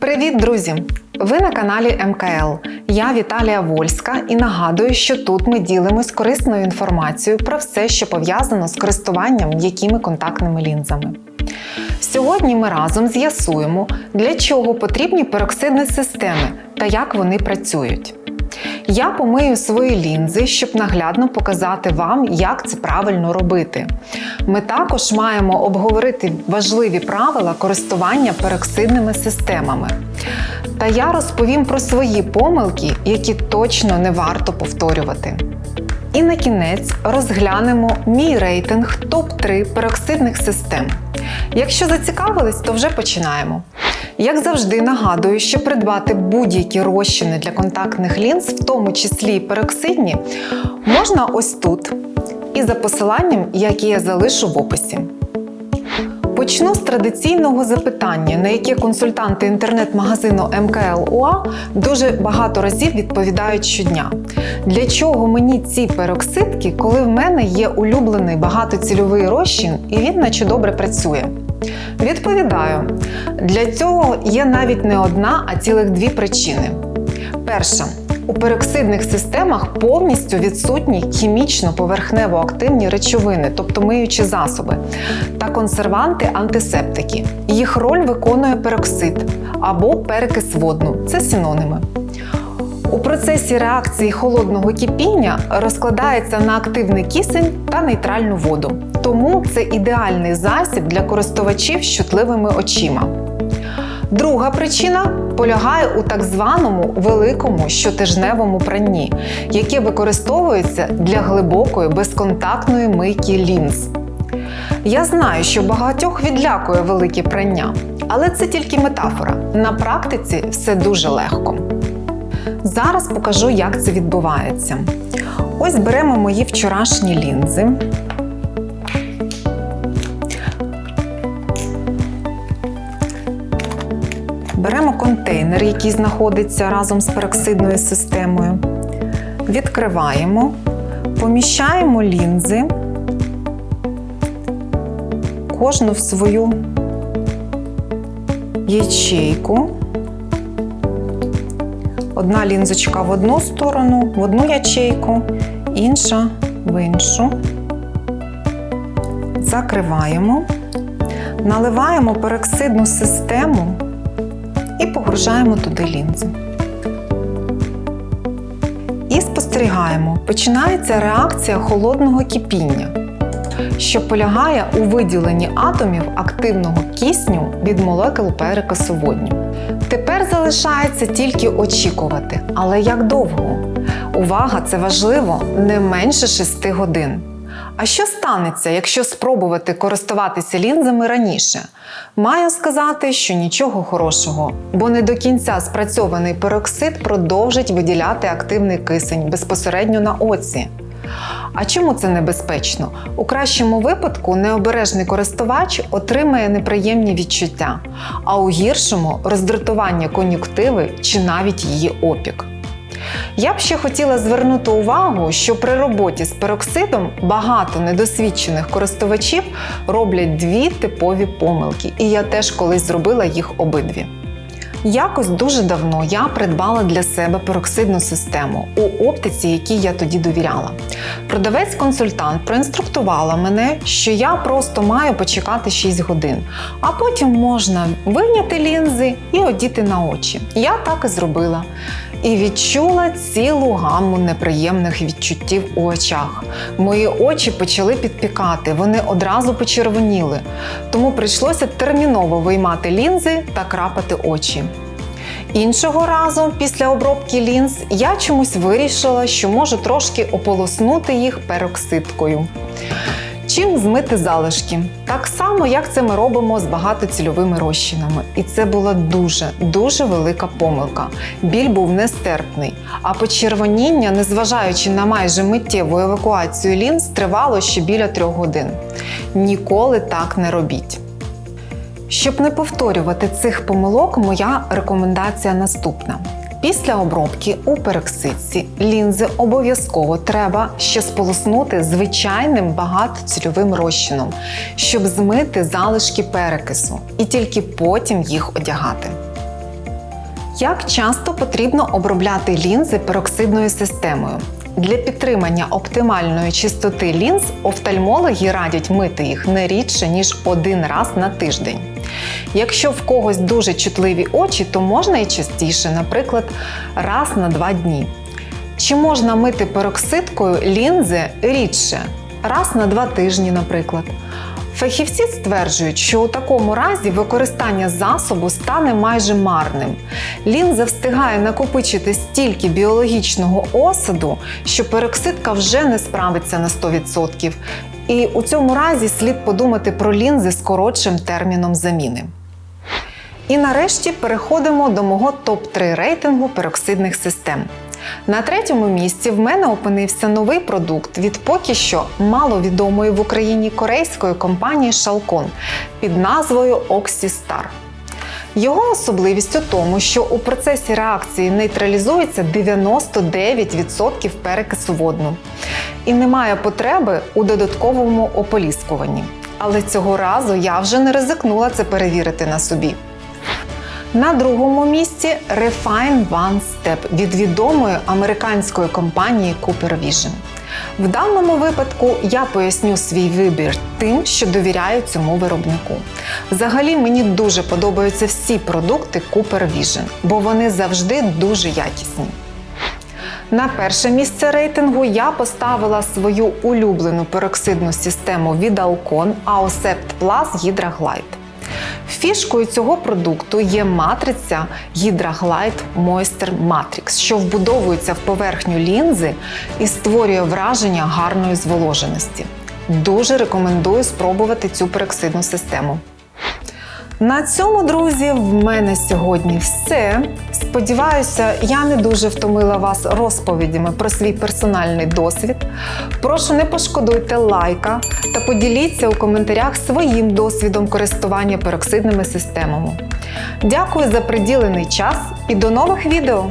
Привіт, друзі! Ви на каналі МКЛ. Я Віталія Вольська і нагадую, що тут ми ділимось корисною інформацією про все, що пов'язано з користуванням м'якими контактними лінзами. Сьогодні ми разом з'ясуємо, для чого потрібні пероксидні системи та як вони працюють. Я помию свої лінзи, щоб наглядно показати вам, як це правильно робити. Ми також маємо обговорити важливі правила користування пероксидними системами. Та я розповім про свої помилки, які точно не варто повторювати. І на кінець розглянемо мій рейтинг топ-3 пероксидних систем. Якщо зацікавились, то вже починаємо. Як завжди, нагадую, що придбати будь-які розчини для контактних лінз, в тому числі і пероксидні, можна ось тут і за посиланням, яке я залишу в описі. Почну з традиційного запитання, на яке консультанти інтернет-магазину МКЛ УА дуже багато разів відповідають щодня. Для чого мені ці пероксидки, коли в мене є улюблений багатоцільовий розчин і він наче добре працює? Відповідаю, для цього є навіть не одна, а цілих дві причини. Перша. У пероксидних системах повністю відсутні хімічно-поверхнево активні речовини, тобто миючі засоби, та консерванти антисептики. Їх роль виконує пероксид або перекис водну це синоними. У процесі реакції холодного кипіння розкладається на активний кисень та нейтральну воду. Тому це ідеальний засіб для користувачів з чутливими очима. Друга причина полягає у так званому великому щотижневому пранні, яке використовується для глибокої безконтактної мийки лінз. Я знаю, що багатьох відлякує велике прання, але це тільки метафора. На практиці все дуже легко. Зараз покажу, як це відбувається. Ось беремо мої вчорашні лінзи. Беремо контейнер, який знаходиться разом з пероксидною системою. Відкриваємо, поміщаємо лінзи, кожну в свою ячейку. Одна лінзочка в одну сторону, в одну ячейку, інша в іншу. Закриваємо, наливаємо пероксидну систему і погружаємо туди лінзи. І спостерігаємо, починається реакція холодного кипіння, що полягає у виділенні атомів активного кисню від молекул перекису водню. Тепер залишається тільки очікувати. Але як довго? Увага, це важливо не менше 6 годин. А що станеться, якщо спробувати користуватися лінзами раніше? Маю сказати, що нічого хорошого, бо не до кінця спрацьований пероксид продовжить виділяти активний кисень безпосередньо на оці. А чому це небезпечно? У кращому випадку необережний користувач отримає неприємні відчуття, а у гіршому роздратування кон'юктиви чи навіть її опік. Я б ще хотіла звернути увагу, що при роботі з пероксидом багато недосвідчених користувачів роблять дві типові помилки, і я теж колись зробила їх обидві. Якось дуже давно я придбала для себе пероксидну систему у оптиці, якій я тоді довіряла. Продавець-консультант проінструктувала мене, що я просто маю почекати 6 годин, а потім можна вийняти лінзи і одіти на очі. Я так і зробила. І відчула цілу гамму неприємних відчуттів у очах. Мої очі почали підпікати, вони одразу почервоніли, тому прийшлося терміново виймати лінзи та крапати очі. Іншого разу, після обробки лінз, я чомусь вирішила, що можу трошки ополоснути їх пероксидкою. Чим змити залишки? Так само, як це ми робимо з багатоцільовими розчинами. І це була дуже дуже велика помилка. Біль був нестерпний. А почервоніння, незважаючи на майже миттєву евакуацію лінз, тривало ще біля трьох годин. Ніколи так не робіть. Щоб не повторювати цих помилок, моя рекомендація наступна. Після обробки у пероксидці лінзи обов'язково треба ще сполоснути звичайним багатоцільовим розчином, щоб змити залишки перекису, і тільки потім їх одягати. Як часто потрібно обробляти лінзи пероксидною системою? Для підтримання оптимальної чистоти лінз офтальмологи радять мити їх не рідше, ніж один раз на тиждень. Якщо в когось дуже чутливі очі, то можна і частіше, наприклад, раз на два дні. Чи можна мити пероксидкою лінзи рідше, раз на два тижні, наприклад. Фахівці стверджують, що у такому разі використання засобу стане майже марним. Лінза встигає накопичити стільки біологічного осаду, що пероксидка вже не справиться на 100%. І у цьому разі слід подумати про лінзи з коротшим терміном заміни. І нарешті переходимо до мого топ-3 рейтингу пероксидних систем. На третьому місці в мене опинився новий продукт від поки що маловідомої в Україні корейської компанії Shalcon під назвою Oxystar. Його особливість у тому, що у процесі реакції нейтралізується 99% перекису водну і немає потреби у додатковому ополіскуванні. Але цього разу я вже не ризикнула це перевірити на собі. На другому місці Refine One Step від відомої американської компанії Cooper Vision. В даному випадку я поясню свій вибір тим, що довіряю цьому виробнику. Взагалі мені дуже подобаються всі продукти Cooper Vision, бо вони завжди дуже якісні. На перше місце рейтингу я поставила свою улюблену пероксидну систему від Alcon Aosept Plus Hydra Glide. Фішкою цього продукту є матриця Hydra Glide Moisture Matrix, що вбудовується в поверхню лінзи і створює враження гарної зволоженості. Дуже рекомендую спробувати цю пероксидну систему. На цьому, друзі, в мене сьогодні все. Сподіваюся, я не дуже втомила вас розповідями про свій персональний досвід. Прошу, не пошкодуйте лайка та поділіться у коментарях своїм досвідом користування пероксидними системами. Дякую за приділений час і до нових відео!